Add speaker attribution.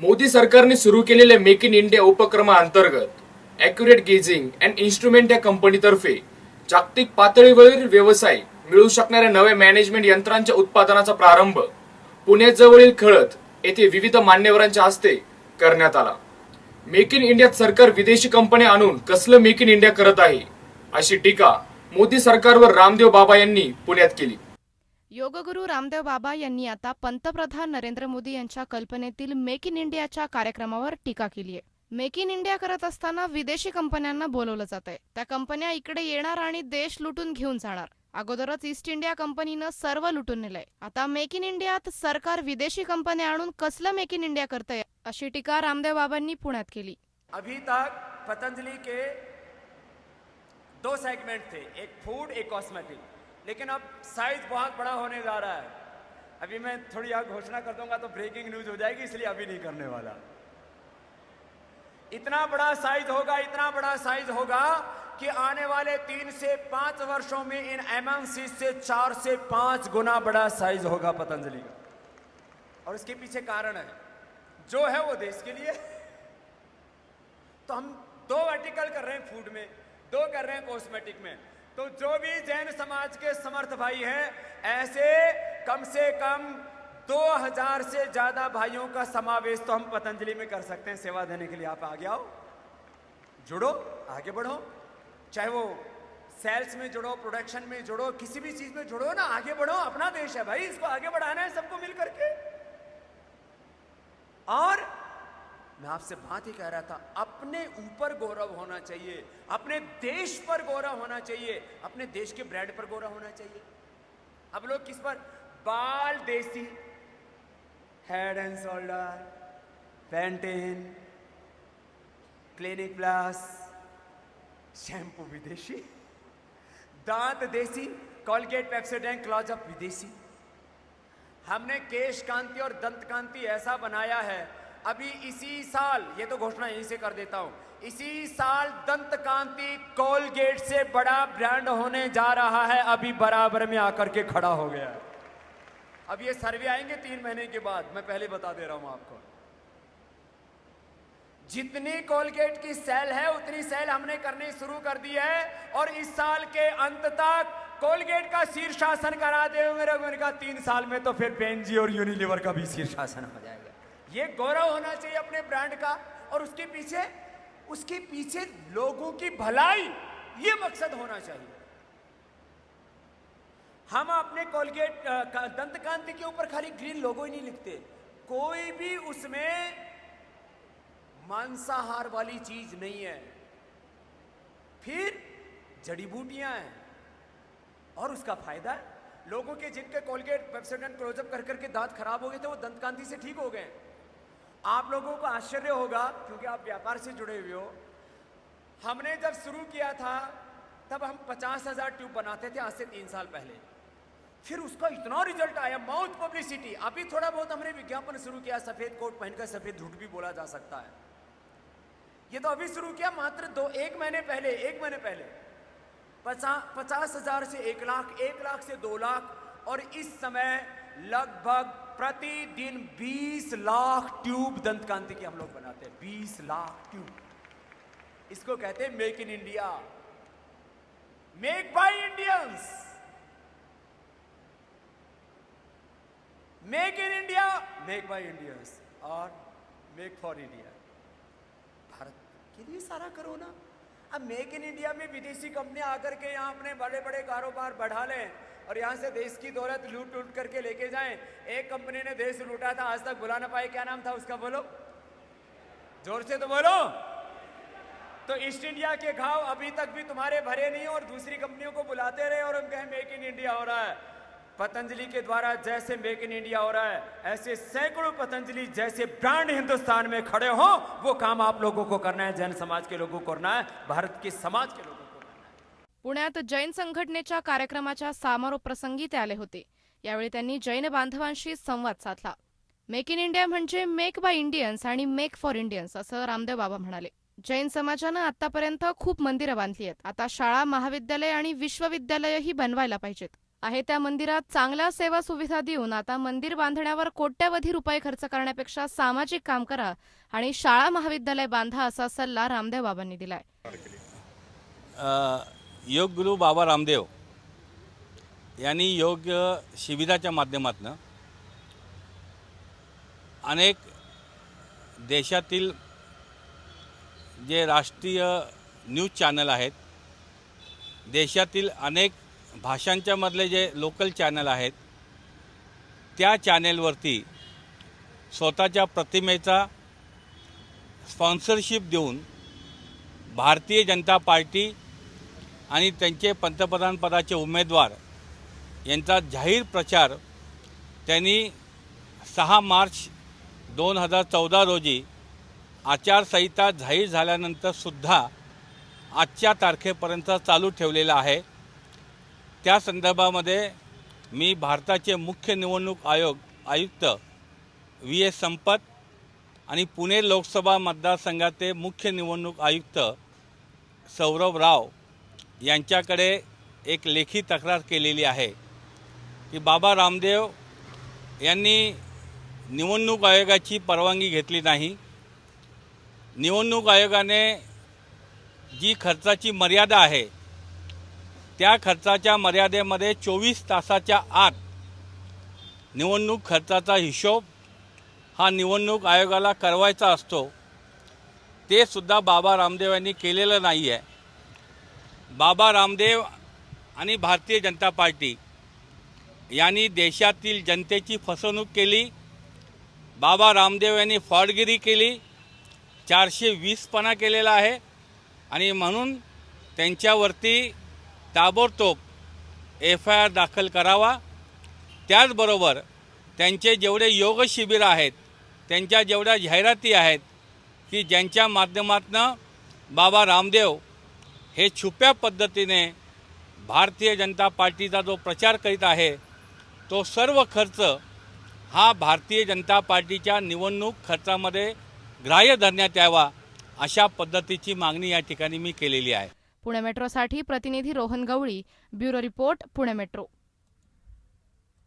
Speaker 1: मोदी सरकारने सुरू केलेल्या मेक इन इंडिया उपक्रमाअंतर्गत अॅक्युरेट गेजिंग अँड इन्स्ट्रुमेंट या कंपनीतर्फे जागतिक पातळीवरील व्यवसाय मिळू शकणाऱ्या नव्या मॅनेजमेंट यंत्रांच्या उत्पादनाचा प्रारंभ पुण्याजवळील खळत येथे विविध मान्यवरांच्या हस्ते करण्यात आला. मेक इन इंडियात सरकार विदेशी कंपन्या आणून कसलं मेक इन इंडिया करत आहे अशी टीका मोदी सरकारवर रामदेव बाबा यांनी पुण्यात केली.
Speaker 2: योगगुरू रामदेव बाबा यांनी आता पंतप्रधान नरेंद्र मोदी यांच्या कल्पनेतील मेक इन इंडियाच्या कार्यक्रमावर टीका केली आहे मेक इन इंडिया करत असताना विदेशी कंपन्यांना बोलवलं जात आहे त्या कंपन्या इकडे येणार आणि देश लुटून घेऊन जाणार. अगोदरच ईस्ट इंडिया कंपनीनं सर्व लुटून नेलंय. आता मेक इन इंडियात सरकार विदेशी कंपन्या आणून कसलं मेक इन इंडिया करतंय अशी टीका रामदेव बाबांनी पुण्यात केली.
Speaker 3: अभी तक पतंजली के दो सेगमेंट थे. एक फूड एक कॉस्मेटिक लेकिन अब साइज़ बहुत बड़ा होने जा रहा है। अभी मैं थोड़ी यहाँ घोषणा कर दूँगा तो ब्रेकिंग न्यूज़ हो जाएगी, इसलिए अभी नहीं करने वाला। इतना बड़ा साइज़ होगा, इतना बड़ा साइज़ होगा कि आने वाले तीन से पाँच वर्षों में इन एमएनसी से चार से पाँच गुना बड़ा साइज़ होगा पतंजलि का। और इसके पीछे कारण है। जो है वो देश के लिए। तो हम दो वर्टिकल कर रहे हैं फ़ूड में, दो कर रहे हैं कॉस्मेटिक में। तो जो भी जैन समाज के समर्थ भाई हैं, ऐसे कम से कम 2000 से ज़्यादा भाइयों का समावेश तो हम पतंजलि में कर सकते हैं। सेवा देने के लिए आप आगे आओ, जुड़ो, आगे बढ़ो। चाहे वो सेल्स में जुड़ो प्रोडक्शन में जुड़ो, किसी भी चीज़ में जुड़ो ना, आगे बढ़ो, अपना देश है भाई, इसको आगे बढ़ाना है सबको मिल करके और मैं आपसे बात ही कह रहा था, अपने ऊपर गौरव होना चाहिए, अपने देश पर गौरव होना चाहिए, अपने देश के ब्रांड पर गौरव होना चाहिए। अब लोग किस पर? बाल देसी head and shoulder Pantene clinic plus shampoo विदेशी, दांत देसी कॉलगेट पेप्सोडेंट क्लॉजअप विदेशी। हमने केश कांति और दंत कांति ऐसा बनाया है अभी इसी साल, ये तो घोषणा यहीं से कर देता हूँ, इसी साल दंत कांति कोलगेट से बड़ा ब्रांड होने जा रहा है, अभी बराबर में आकर के खड़ा हो गया है। अब ये सर्वे आएँगे तीन महीने के बाद, मैं पहले बता दे रहा हूँ आपको। जितनी कोलगेट की सेल है, उतनी सेल हमने करनी शुरू कर दी है, और इस साल के अंत तक कोलगेट का शीर्षासन करा दे मेरे कहा तीन साल में तो फिर पेनजी और यूनिलीवर का भी शीर्षासन हो जाएगा। ये गौरव होना चाहिए अपने ब्रांड का और उसके पीछे उसके पीछे लोगों की भलाई, ये मकसद होना चाहिए। हम अपने कोलगेट दंत कांति के ऊपर खाली ग्रीन लोगो ही नहीं लिखते। कोई भी उसमें मांसाहार वाली चीज़ नहीं है। फिर जड़ी बूटियाँ हैं और उसका फ़ायदा है। लोगों के जिनके कोलगेट पेप्सोडेंट क्लोजअप कर, करके दांत खराब हो गए थे, वो दंत कांति से ठीक हो गए आप लोगों को आश्चर्य होगा क्योंकि आप व्यापार से जुड़े हुए हो। हमने जब शुरू किया था तब हम पचास हज़ार ट्यूब बनाते थे आज से तीन साल पहले। फिर उसका इतना रिज़ल्ट आया माउथ पब्लिसिटी। अभी थोड़ा बहुत हमने विज्ञापन शुरू किया सफ़ेद कोट पहनकर सफ़ेद झूठ भी बोला जा सकता है। ये तो अभी शुरू किया मात्र दो एक महीने पहले एक महीने पहले। पचा, पचास हज़ार से एक लाख एक लाख से दो लाख और इस समय लगभग प्रतिदिन 20 लाख ट्यूब दंत कांति की हम लोग बनाते हैं। 20 लाख ट्यूब। इसको कहते हैं make in India. Make by Indians. Make in India. Make by Indians. और मेक फॉर इंडिया। भारत के लिए सारा करो ना। अब मेक इन इंडिया में विदेशी कंपनियाँ आकर के यहाँ अपने बड़े बड़े कारोबार बढ़ा लें। और यहाँ से देश की दौलत लूट टूट करके लेके जाएँ। एक कंपनी ने देश लूटा था, आज तक बुला ना पाए क्या नाम था उसका? बोलो। ज़ोर से तो बोलो। तो ईस्ट इंडिया के घाव अभी तक भी तुम्हारे भरे नहीं और दूसरी कंपनियों को बुलाते रहे और हम मेक इन इंडिया हो रहा है। पतंजलि के द्वारा जैसे मेक इन इंडिया हो रहा है, ऐसे सैकड़ों पतंजलि जैसे ब्रांड हिंदुस्तान में खड़े हो, वो काम आप लोगों को करना है, जैन समाज के लोगों को करना है, भारत के समाज के लोगों
Speaker 2: पुण्यात जैन संघटनेच्या कार्यक्रमाच्या समारोप प्रसंगी ते आले होते. यावेळी त्यांनी जैन बांधवांशी संवाद साधला. मेक इन इंडिया म्हणजे मेक बाय इंडियन्स आणि मेक फॉर इंडियन्स असं रामदेव बाबा म्हणाले. जैन समाजानं आतापर्यंत खूप मंदिरं बांधली आहेत. आता शाळा महाविद्यालय आणि विश्वविद्यालयही बनवायला पाहिजेत. आहे त्या मंदिरात चांगल्या सेवा सुविधा देऊन आता मंदिर बांधण्यावर कोट्यवधी रुपये खर्च करण्यापेक्षा सामाजिक काम करा आणि शाळा महाविद्यालय बांधा असा सल्ला रामदेव बाबांनी दिलाय.
Speaker 4: अ, योग गुरु बाबा रामदेव यांनी योग शिबिराच्या माध्यमातून अनेक देशातील जे राष्ट्रीय न्यूज चॅनल आहेत देशातील अनेक भाषांच्यामधले जे लोकल चॅनल आहेत त्या चॅनेलवरती स्वतःच्या प्रतिमेचा स्पॉन्सरशिप देऊन भारतीय जनता पार्टी आणि त्यांचे पंतप्रधानपदाचे उमेदवार यांचा जाहीर प्रचार त्यांनी सहा मार्च दोन हजार चौदा रोजी आचारसंहिता जाहीर झाल्यानंतरसुद्धा आजच्या तारखेपर्यंत चालू ठेवलेला आहे. त्या संदर्भामध्ये मी भारताचे मुख्य निवडणूक आयोग आयुक्त व्ही. एस. संपत आणि पुणे लोकसभा मतदारसंघाचे मुख्य निवडणूक आयुक्त सौरव राव यांच्याकडे एक लेखी तक्रार केलेली आहे की बाबा रामदेव यांनी निवडणूक आयोगाची परवानगी घेतली नाही. निवडणूक आयोगाने जी खर्चाची मर्यादा आहे त्या खर्चाच्या मर्यादेमध्ये चोवीस तासाच्या आत निवडणूक खर्चाचा हिशोब हा निवडणूक आयोगाला करवायचा असतो. ते सुद्धा बाबा रामदेव यांनी केलेलं नाही आहे बाबा रामदेव आणि भारतीय जनता पार्टी यांनी देशातील जनतेची फसवणूक केली. बाबा रामदेव यांनी फॉडगिरी केली. चारशे वीसपणा केलेला आहे. आणि म्हणून त्यांच्यावरती ताबडतोब एफ आय आर दाखल करावा. त्याचबरोबर त्यांचे जेवढे योग शिबिर आहेत त्यांच्या जेवढ्या जाहिराती आहेत की ज्यांच्या माध्यमातनं बाबा रामदेव हे छुप्या पद्धतीने भारतीय जनता पार्टीचा जो प्रचार करीत आहे तो सर्व खर्च हा भारतीय जनता पार्टीच्या निवडणूक खर्चामध्ये ग्राह्य धरण्यात यावा अशा पद्धतीची मागणी या ठिकाणी मी केलेली आहे.
Speaker 2: पुणे मेट्रोसाठी प्रतिनिधी Rohan Gawali bureau report Pune metro.